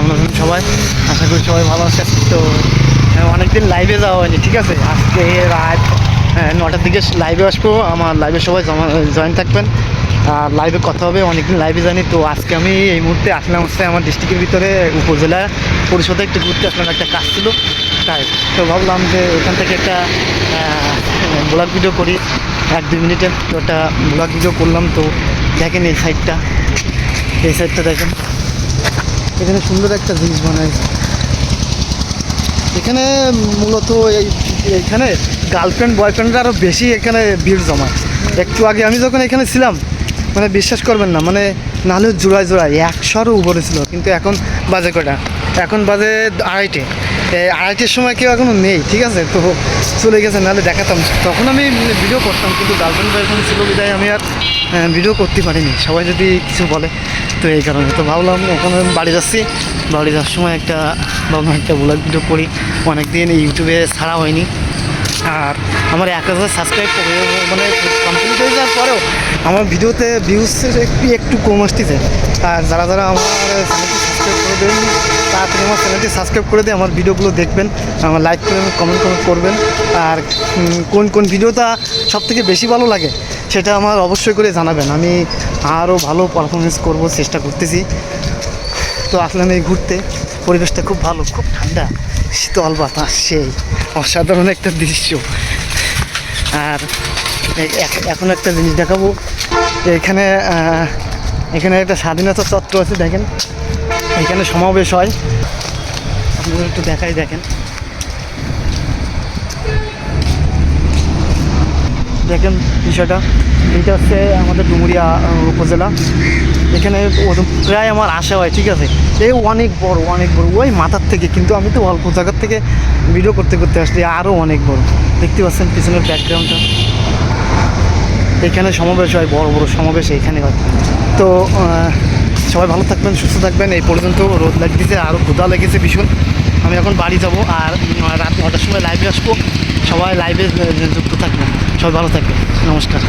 কেমন আছেন সবাই? আশা করি সবাই ভালো আছে তো হ্যাঁ, অনেকদিন লাইভে যাওয়া হয়নি ঠিক আছে? আজকে রাত হ্যাঁ, নটার দিকে লাইভে আসব। আমার লাইভে সবাই জয়েন থাকবেন। আর লাইভে কথা হবে অনেকদিন লাইভে জানি তো আজকে আমি এই মুহূর্তে আসলাম হচ্ছে আমার ডিস্ট্রিক্টের ভিতরে উপজেলা পরিষদে একটু ঘুরতে। আসলাম একটা কাজ ছিল। তাই তো ভাবলাম যে ওখান থেকে একটা ব্লগ ভিডিও করি। এক দুই মিনিটের তো একটা ব্লগ ভিডিও করলাম। তো দেখেন এই সাইডটা এই সাইডটা দেখেন। এখানে সুন্দর একটা জিনিস বানাইছে। এখানে মূলত এই এখানে গার্লফ্রেন্ড বয়ফ্রেন্ডরা আরও বেশি এখানে ভিড় জমায়। একটু আগে আমি যখন এখানে ছিলাম মানে বিশ্বাস করবেন না মানে নাহলে জোড়ায় জোড়ায় একশোরও উপরে ছিল, কিন্তু এখন বাজে কটা এখন বাজে আড়াইটে। আড়াইটের সময় কেউ এখনও নেই, ঠিক আছে? তো চলে গেছে, নাহলে দেখাতাম। তখন আমি ভিডিও করতাম, কিন্তু গার্লফ্রেন্ড বয়ফ্রেন্ড ছিল, বিদায় আমি আর ভিডিও করতে পারিনি। সবাই যদি কিছু বলে, তো এই কারণে। তো ভাবলাম, এখন বাড়ি যাচ্ছি। বাড়ি যাওয়ার সময় একটা, ভাবলাম একটা ব্লগ ভিডিও করি। অনেক দিন ইউটিউবে ছাড়া হয়নি। আর আমার এক হাজার সাবস্ক্রাইব মানে কমপ্লিট হয়ে যাওয়ার পরেও আমার ভিডিওতে ভিউজ একটু একটু কম আসতেছে। আর যারা যারা আমার সাবস্ক্রাইব করে দেবেন তাড়াতাড়ি আমার চ্যানেলটি সাবস্ক্রাইব করে দিয়ে আমার ভিডিওগুলো দেখবেন, আমার লাইক করবেন কমেন্ট কমেন্ট করবেন। আর কোন কোন ভিডিওটা সব থেকে বেশি ভালো লাগে সেটা আমার অবশ্যই করে জানাবেন। আমি আরও ভালো পারফরমেন্স করব চেষ্টা করতেছি। তো আসলাম এই ঘুরতে। পরিবেশটা খুব ভালো, খুব ঠান্ডা, শীতল বাতাস, সেই অসাধারণ একটা দৃশ্য। আর এখন একটা জিনিস দেখাবো। এখানে এখানে একটা স্বাধীনতা চত্র আছে, দেখেন। এখানে সমাবেশ হয়। আপনাদের একটু দেখাই দেখেন। দেখেন বিষয়টা। এটা হচ্ছে আমাদের ডুমুরিয়া উপজেলা। এখানে প্রায় আমার আশা হয়, ঠিক আছে? এই অনেক বড় অনেক বড়। ওই মাথার থেকে, কিন্তু আমি তো অল্প জায়গার থেকে ভিডিও করতে করতে আসছি আরও অনেক বড়। দেখতে পাচ্ছেন পিছনের ব্যাকগ্রাউন্ডটা এখানে সমাবেশ হয়, বড় বড় সমাবেশ এখানে হয়। তো সবাই ভালো থাকবেন, সুস্থ থাকবেন। এই পর্যন্ত রোদ লাগতেছে আরও ক্ষুদা লেগেছে ভীষণ। আমি এখন বাড়ি যাব আর রাত নটার সময় লাইভে আসব। সবাই লাইভে যুক্ত থাকবেন। সবাই ভালো থাকবেন। নমস্কার।